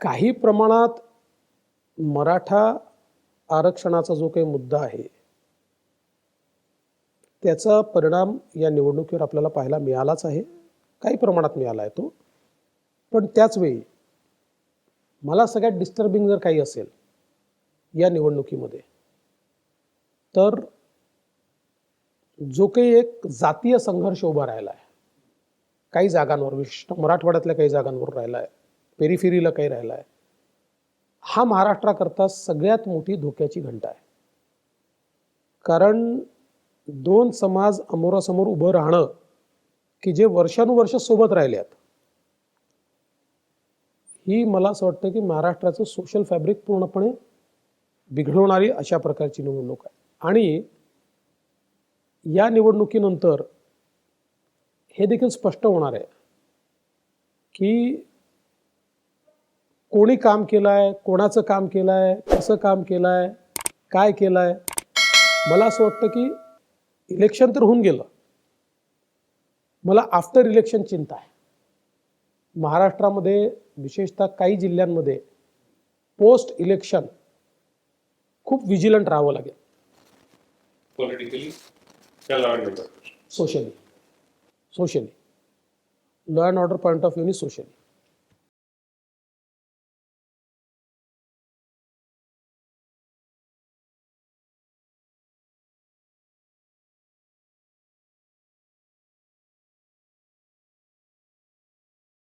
काही प्रमाणात मराठा आरक्षणाचा जो काही मुद्दा आहे त्याचा परिणाम या निवडणुकीवर आपल्याला पाहायला मिळालाच आहे. काही प्रमाणात मिळाला आहे तो. पण त्याचवेळी मला सगळ्यात डिस्टर्बिंग जर काही असेल या निवडणुकीमध्ये तर जो काही एक जातीय संघर्ष उभा राहिला आहे काही जागांवर विशिष्ट मराठवाड्यातल्या काही जागांवर राहिला आहे पेरिफेरीला काही राहिला आहे हा महाराष्ट्राकरता सगळ्यात मोठी धोक्याची घंटा आहे. कारण दोन समाज अमोरासमोर उभं राहणं की जे वर्षानुवर्ष सोबत राहिले आहेत ही मला असं वाटतं की महाराष्ट्राचं सोशल फॅब्रिक पूर्णपणे बिघडवणारी अशा प्रकारची निवडणूक आहे. आणि या निवडणुकीनंतर हे देखील स्पष्ट होणार आहे की कोणी काम केलं आहे कोणाचं काम केलं आहे कसं काम केलं आहे काय केलं आहे मला असं वाटतं की इलेक्शन तर होऊन गेलं. मला आफ्टर इलेक्शन चिंता आहे. महाराष्ट्रामध्ये विशेषतः काही जिल्ह्यांमध्ये पोस्ट इलेक्शन खूप विजिलंट राहावं लागेल. Politically socially socially law and order point of व्ह्यूनी socially